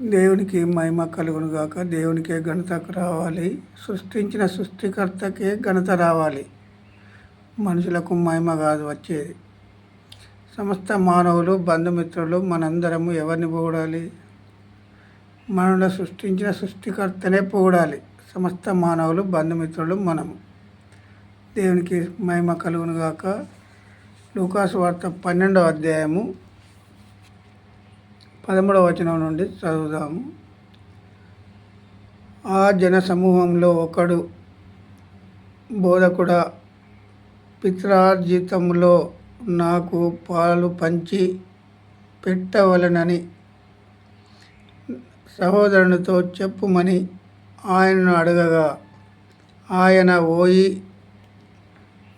దేవునికి మహిమ కలుగును గాక దేవునికే ఘనతకు రావాలి. సృష్టించిన సృష్టికర్తకే ఘనత రావాలి. మనుషులకు మహిమ కాదు వచ్చేది. సమస్త మానవులు బంధుమిత్రులు మనందరము ఎవరిని పొగడాలి? మనల్ని సృష్టించిన సృష్టికర్తనే పొగడాలి. సమస్త మానవులు బంధుమిత్రులు మనము. దేవునికి మహిమ కలుగును గాక లూకాసు వార్త పన్నెండవ అధ్యాయము పదమూడవ వచనం నుండి చదువుదాము. ఆ జన సమూహంలో ఒకడు బోధకుడ పిత్రార్జితంలో నాకు పాలు పంచి పెట్టవలనని సహోదరునితో చెప్పుమని ఆయనను అడగగా ఆయన ఓయి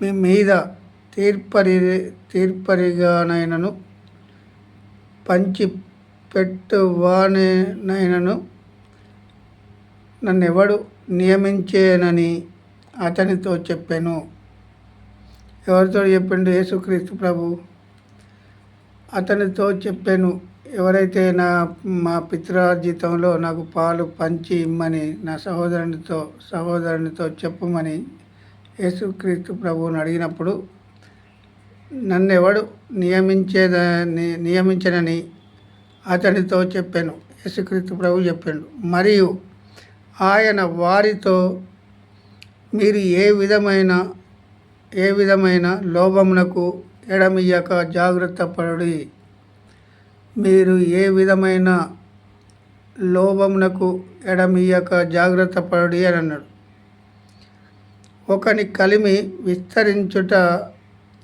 మీ మీద తీర్పరి తీర్పరిగానైనను పంచి పెట్టువానైనను నన్నెవడు నియమించేనని అతనితో చెప్పాను. ఎవరితో చెప్పిండు యేసుక్రీస్తు ప్రభు? అతనితో చెప్పాను. ఎవరైతే నా మా పిత్రార్జితంలో నాకు పాలు పంచి ఇమ్మని నా సహోదరునితో సహోదరునితో చెప్పమని యేసుక్రీస్తు ప్రభువుని అడిగినప్పుడు నన్నెవడు నియమించేద నియమించనని అతనితో చెప్పాను. యేసుక్రీస్తు ప్రభు చెప్పాడు. మరియు ఆయన వారితో మీరు ఏ విధమైన ఏ విధమైన లోభమునకు ఎడమియ్యక జాగ్రత్త పడి మీరు ఏ విధమైన లోభమునకు ఎడమియ్యక జాగ్రత్త పడి అని అన్నాడు. ఒకని కలిమి విస్తరించుట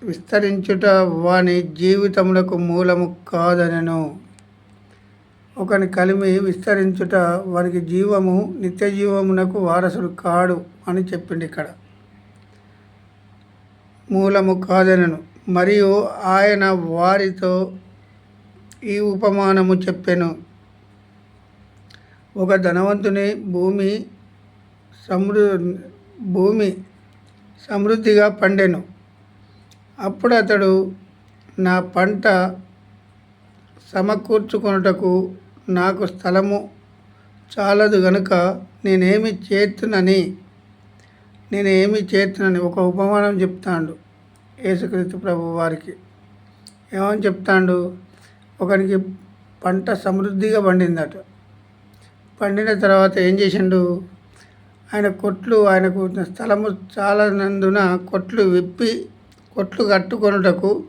విస్తరించుట వాని జీవితములకు మూలము కాదనను. ఒకని కలిమి విస్తరించుట వానికి జీవము నిత్య జీవమునకు వారసుడు కాడు అని చెప్పిండు ఇక్కడ. మూలము కాదనను. మరియు ఆయన వారితో ఈ ఉపమానము చెప్పెను. ఒక ధనవంతుని భూమి సమృ భూమి సమృద్ధిగా పండెను. అప్పుడు అతడు నా పంట సమకూర్చుకొనుటకు నాకు స్థలము చాలదు గనుక నేనేమి చేతునని నేనేమి చేతునని ఒక ఉపమానం చెప్తాడు యేసుక్రీస్తు ప్రభు వారికి. ఏమని చెప్తాడు? ఒకరికి పంట సమృద్ధిగా పండిందట. పండిన తర్వాత ఏం చేసిండు? ఆయన కొట్లు ఆయనకు స్థలము చాలనందున కొట్లు విప్పి కొట్లు కట్టుకొనుటకు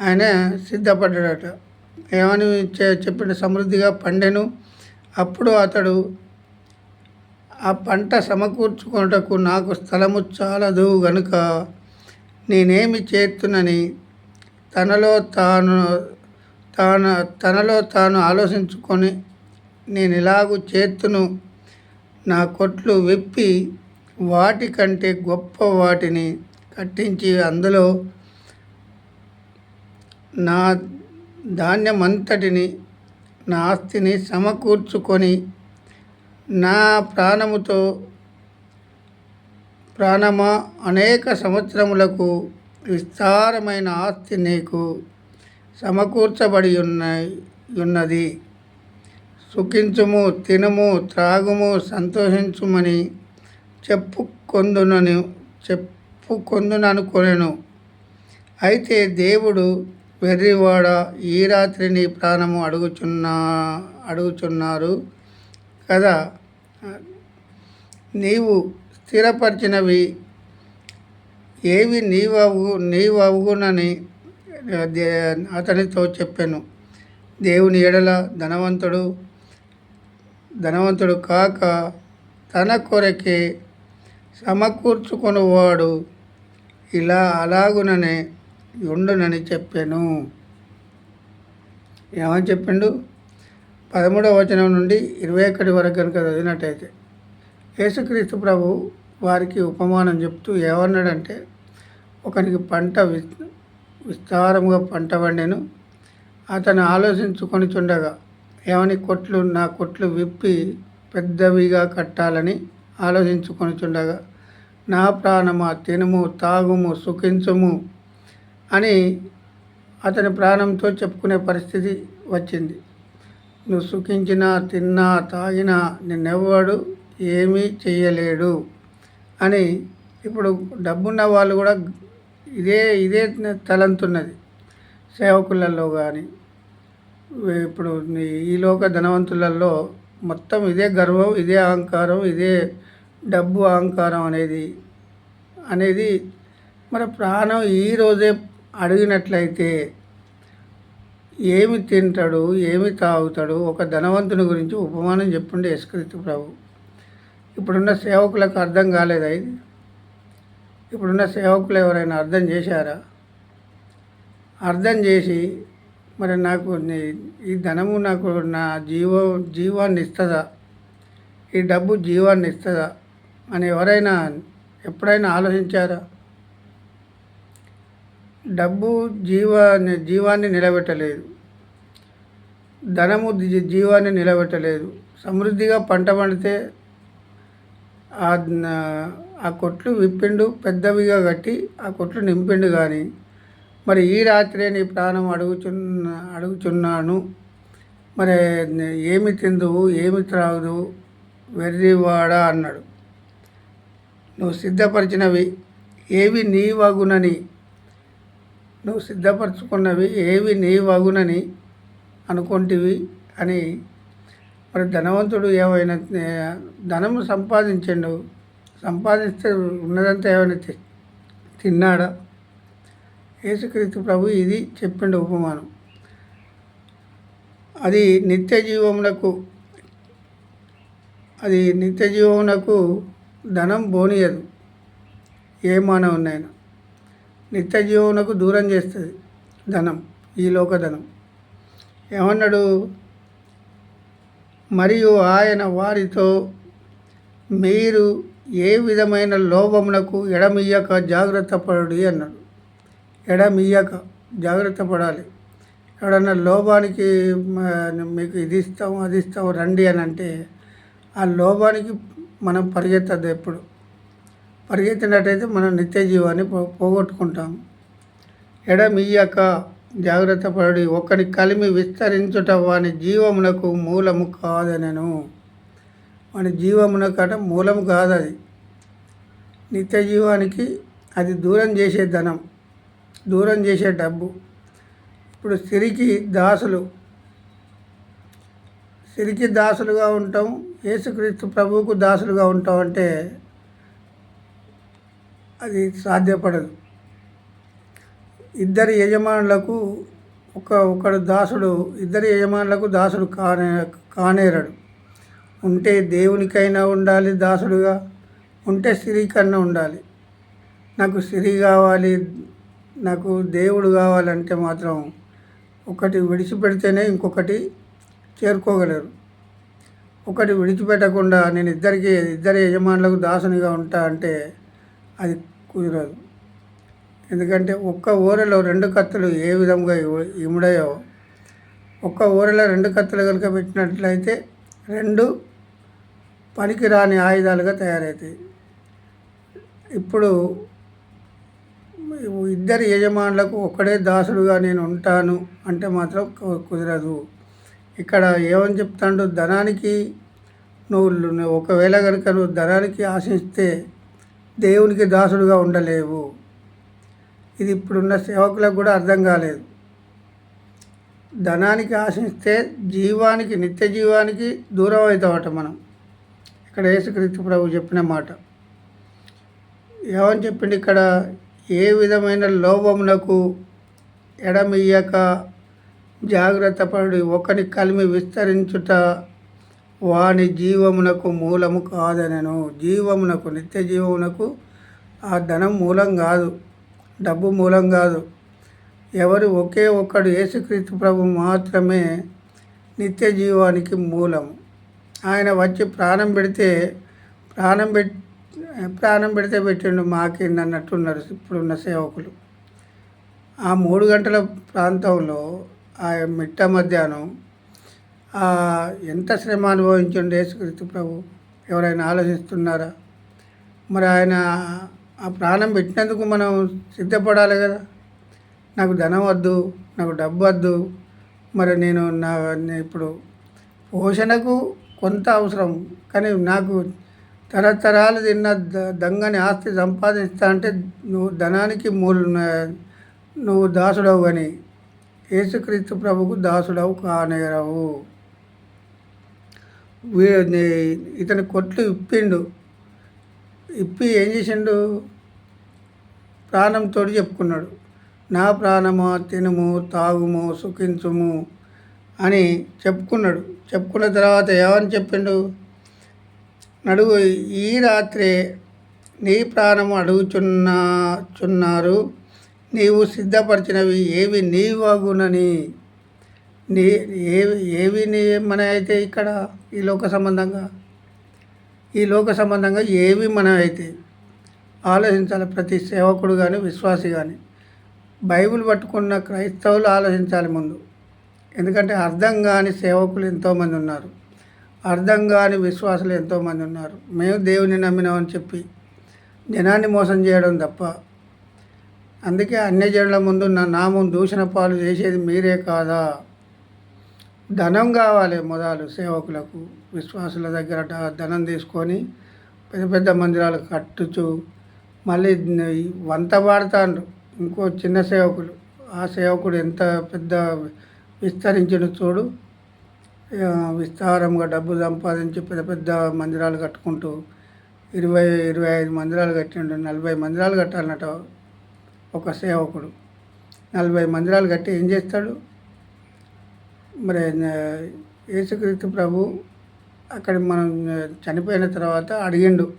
ఆయన సిద్ధపడ్డాడట. ఏమని చెప్పిన సమృద్ధిగా పండెను. అప్పుడు అతడు ఆ పంట సమకూర్చుకొనుటకు నాకు స్థలము చాలదు గనుక నేనేమి చేతునని తనలో తాను తాను తనలో తాను ఆలోచించుకొని నేను ఇలాగూ చేతును నా కొట్లు విప్పి వాటికంటే గొప్ప వాటిని కట్టించి అందులో నా ధాన్యమంతటిని నా ఆస్తిని సమకూర్చుకొని నా ప్రాణముతో ప్రాణమా అనేక సంవత్సరములకు విస్తారమైన ఆస్తి నీకు సమకూర్చబడి ఉన్నాయి ఉన్నది సుఖించుము తినుము త్రాగుము సంతోషించుమని చెప్పుకొందునను చెప్పుకొందుననుకొనెను. అయితే దేవుడు వెర్రివాడ ఈ రాత్రి నీ ప్రాణము అడుగుచున్నా అడుగుచున్నారు కదా? నీవు స్థిరపరిచినవి ఏవి నీవవు నీవవునని దే- అతనితో చెప్పాను. దేవుని ఎడల ధనవంతుడు ధనవంతుడు కాక తన కొరకే సమకూర్చుకొనువాడు. ఇలా అలాగుననే ఉండునని చెప్పాను. ఏమని చెప్పిండు? పదమూడవ వచనం నుండి ఇరవై ఒకటి వరకు కనుక చదివినట్టయితే యేసుక్రీస్తు ప్రభు వారికి ఉపమానం చెప్తూ ఏమన్నాడంటే ఒకనికి పంట వి విస్తారముగా పంట పండెను అతను ఆలోచించుకొని చుండగా ఏమని కొట్లు నా కొట్లు విప్పి పెద్దవిగా కట్టాలని ఆలోచించుకొని చుండగా నా ప్రాణమా తినుము తాగుము సుఖించుము అని అతని ప్రాణంతో చెప్పుకునే పరిస్థితి వచ్చింది. నువ్వు సుఖించినా తిన్నా తాగినా నిన్నెవ్వడు ఏమీ చేయలేడు అని ఇప్పుడు డబ్బున్న వాళ్ళు కూడా ఇదే ఇదే తలంతున్నది సేవకులలో కానీ ఇప్పుడు ఈ లోక ధనవంతులలో మొత్తం ఇదే గర్వం ఇదే అహంకారం ఇదే డబ్బు అహంకారం అనేది అనేది మరి ప్రాణం ఈరోజే అడిగినట్లయితే ఏమి తింటాడు ఏమి తాగుతాడు ఒక ధనవంతుని గురించి ఉపమానం చెప్పుండే యశ్కృతి ప్రభు. ఇప్పుడున్న సేవకులకు అర్థం కాలేదా ఇది? ఇప్పుడున్న సేవకులు ఎవరైనా అర్థం చేశారా? అర్థం చేసి మరి నాకు ఈ ధనము నాకు నా జీవ జీవాన్ని ఇస్తుందా? ఈ డబ్బు జీవాన్ని ఇస్తుందా? అని ఎవరైనా ఎప్పుడైనా ఆలోచించారా? డబ్బు జీవాన్ని జీవాన్ని నిలబెట్టలేదు. ధనము జీవాన్ని నిలబెట్టలేదు. సమృద్ధిగా పంట పండితే ఆ కొట్లు విప్పిండు పెద్దవిగా కట్టి ఆ కొట్లు నింపిండు కానీ మరి ఈ రాత్రే నీ ప్రాణం అడుగుచున్న అడుగుచున్నాను. మరి ఏమి తిందువు ఏమి త్రాగుదు వెర్రివాడా అన్నాడు. నువ్వు సిద్ధపరిచినవి ఏవి నీ వగునని నువ్వు సిద్ధపరచుకున్నవి ఏవి నీ వగునని అనుకుంటివి అని. మరి ధనవంతుడు ఏమైనా ధనము సంపాదించండు సంపాదిస్తే ఉన్నదంతా ఏమైనా తిన్నాడా? యేసుక్రీస్తు ప్రభు ఇది చెప్పిండు ఉపమానం. అది నిత్య జీవమునకు అది నిత్య జీవమునకు ధనం బోనియదు. ఏ మానవునైనా నిత్య జీవనకు దూరం చేస్తుంది. ధనం ఈ లోకధనం. ఏమన్నాడు? మరియు ఆయన వారితో మీరు ఏ విధమైన లోభమునకు ఎడమియ్యక జాగ్రత్త పడు అన్నాడు. ఎడమియ్యక జాగ్రత్త పడాలి. ఎవడన్నా లోభానికి మీకు ఇది ఇస్తాం అది ఇస్తాం రండి అని అంటే ఆ లోభానికి మనం పరిగెత్తద్దు ఎప్పుడు. పరిగెత్తినట్టయితే మనం నిత్య జీవాన్ని పోగొట్టుకుంటాం. ఎడమియ్యక జాగ్రత్త పడి ఒకని కలిమి విస్తరించుట వాని జీవమునకు మూలము కాదనను. వాని జీవమునకట మూలము కాదు అది నిత్య జీవానికి అది దూరం చేసే ధనం దూరం చేసే డబ్బు. ఇప్పుడు సిరికి దాసులు సిరికి దాసులుగా ఉంటాం యేసుక్రీస్తు ప్రభువుకు దాసులుగా ఉంటాం అంటే అది సాధ్యపడదు. ఇద్దరి యజమానులకు ఒక ఒకడు దాసుడు ఇద్దరి యజమానులకు దాసుడు కానే కానేరడు. ఉంటే దేవునికైనా ఉండాలి దాసుడుగా ఉంటే సిరికన్నా ఉండాలి. నాకు సిరి కావాలి నాకు దేవుడు కావాలంటే మాత్రం ఒకటి విడిచిపెడితేనే ఇంకొకటి చేరుకోగలరు. ఒకటి విడిచిపెట్టకుండా నేను ఇద్దరికి ఇద్దరి యజమానులకు దాసునిగా ఉంటా అంటే అది కుదరదు. ఎందుకంటే ఒక్క ఊరలో రెండు కత్తులు ఏ విధంగా ఇముడయో ఒక్క ఊరలో రెండు కత్తులు కనుక పెట్టినట్లయితే రెండు పనికిరాని ఆయుధాలుగా తయారవుతాయి. ఇప్పుడు ఇద్దరు యజమానులకు ఒక్కడే దాసుడుగా నేను ఉంటాను అంటే మాత్రం కుదరదు. ఇక్కడ ఏమని చెప్తాడు? ధనానికి నువ్వు ఒకవేళ కనుక నువ్వు ధనానికి ఆశిస్తే దేవునికి దాసుడుగా ఉండలేవు. ఇది ఇప్పుడున్న సేవకులకు కూడా అర్థం కాలేదు. ధనానికి ఆశిస్తే జీవానికి నిత్య జీవానికి దూరం అవుతామట మనం. ఇక్కడ యేసుక్రీస్తు ప్రభు చెప్పిన మాట. ఏమని చెప్పింది ఇక్కడ? ఏ విధమైన లోభమునకు ఎడమియ్యక జాగ్రత్త పడి. ఒకని కలిమి విస్తరించుట వాని జీవమునకు మూలము కాదనను. జీవమునకు నిత్య జీవమునకు ఆ ధనం మూలం కాదు డబ్బు మూలం కాదు. ఎవరు ఒకే ఒక్కడు యేసుక్రీస్తు ప్రభు మాత్రమే నిత్య జీవానికి మూలం. ఆయన వచ్చి ప్రాణం పెడితే ప్రాణం పె ప్రాణం పెడితే పెట్టిండు మాకింది అన్నట్టున్నారు ఇప్పుడున్న సేవకులు. ఆ మూడు గంటల ప్రాంతంలో ఆ మిట్ట మధ్యాహ్నం ఎంత శ్రమ అనుభవించండి యేసుక్రీస్తు ప్రభు? ఎవరైనా ఆలోచిస్తున్నారా? మరి ఆయన ఆ ప్రాణం పెట్టినందుకు మనం సిద్ధపడాలి కదా. నాకు ధనం వద్దు నాకు డబ్బు వద్దు. మరి నేను నా ఇప్పుడు పోషణకు కొంత అవసరం కానీ నాకు తరతరాలు తిన్న ద దంగని ఆస్తి సంపాదిస్తా అంటే నువ్వు ధనానికి మూల నువ్వు దాసుడవు అని. యేసుక్రీస్తు ప్రభుకు దాసుడవు కానేరవు. ఇతని కొట్లు ఇప్పిండు. ఇప్పి ఏం చేసిండు? ప్రాణంతో చెప్పుకున్నాడు. నా ప్రాణము తినుము తాగుము సుఖించుము అని చెప్పుకున్నాడు. చెప్పుకున్న తర్వాత ఏమని చెప్పిండు? నడుగు ఈ రాత్రే నీ ప్రాణము అడుగుచున్నా చున్నారు. నీవు సిద్ధపరిచినవి ఏవి నీవగునని నీ ఏవి ఏవి మన అయితే ఇక్కడ ఈ లోక సంబంధంగా? ఈ లోక సంబంధంగా ఏవి మన అయితే ఆలోచించాలి ప్రతి సేవకుడు కానీ విశ్వాసి కానీ బైబిల్ పట్టుకున్న క్రైస్తవులు ఆలోచించాలి ముందు. ఎందుకంటే అర్థం కాని సేవకులు ఎంతోమంది ఉన్నారు. అర్థం కాని విశ్వాసులు ఎంతోమంది ఉన్నారు. మేము దేవుని నమ్మినామని చెప్పి జనాన్ని మోసం చేయడం తప్ప. అందుకే అన్యజనుల ముందు నా నామం దూషణ పాలు చేసేది మీరే కాదా? ధనం కావాలి మొదలు సేవకులకు. విశ్వాసుల దగ్గర ధనం తీసుకొని పెద్ద పెద్ద మందిరాలు కట్టుచు మళ్ళీ వంత పాడుతాండ్రు ఇంకో చిన్న సేవకులు. ఆ సేవకుడు ఎంత పెద్ద విస్తరించిన చూడు. విస్తారంగా డబ్బు సంపాదించి పెద్ద పెద్ద మందిరాలు కట్టుకుంటూ ఇరవై ఇరవై ఐదు మందిరాలు కట్టిండు. నలభై మందిరాలు కట్టాలన్నట ఒక సేవకుడు. నలభై మందిరాలు కట్టి ఏం చేస్తాడు? మరి యేసుక్రీస్తు ప్రభు అక్కడ మనం చనిపోయిన తర్వాత అడిగిండు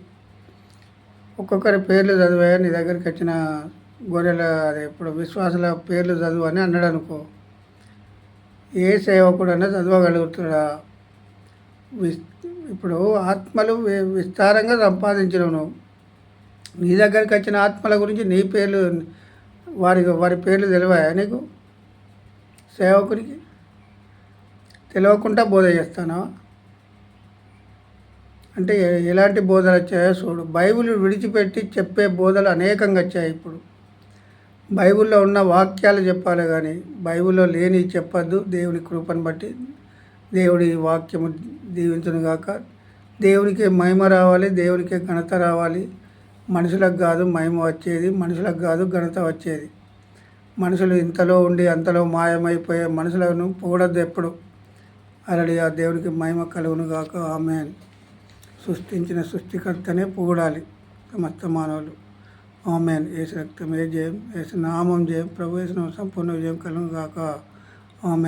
ఒక్కొక్కరి పేర్లు చదివా నీ దగ్గరికి వచ్చిన గొర్రెల అదే ఇప్పుడు విశ్వాసుల పేర్లు చదువు అని అన్నాడు అనుకో ఏ సేవకుడన్నా చదవగలుగుతాడా? విస్ ఇప్పుడు ఆత్మలు విస్తారంగా సంపాదించడం నువ్వు నీ దగ్గరికి వచ్చిన ఆత్మల గురించి నీ పేర్లు వారి వారి పేర్లు తెలివాయా నీకు? సేవకునికి? తెలియకుండా బోధ చేస్తానా? అంటే ఎలాంటి బోధలు వచ్చాయో చూడు. బైబిల్ విడిచిపెట్టి చెప్పే బోధలు అనేకంగా వచ్చాయి ఇప్పుడు. బైబిల్లో ఉన్న వాక్యాలు చెప్పాలి కానీ బైబిల్లో లేని చెప్పద్దు. దేవుని కృపను బట్టి దేవుడి వాక్యము దీవించను గాక. దేవునికి మహిమ రావాలి దేవునికి ఘనత రావాలి. మనుషులకు కాదు మహిమ వచ్చేది మనుషులకు కాదు ఘనత వచ్చేది. మనుషులు ఇంతలో ఉండి అంతలో మాయమైపోయే మనుషులను పోడద్దు ఎప్పుడు. అలడి ఆ దేవునికి మహిమ కలుగును గాక ఆమె సృష్టించిన సృష్టికర్తనే పొగడాలి సమస్త మానవులు. ఆమెన్. ఏసు ఏ జయం ఏసు నామం జయం ప్రభు సంపూర్ణ విజయం కలుగు గాక ఆమెన్.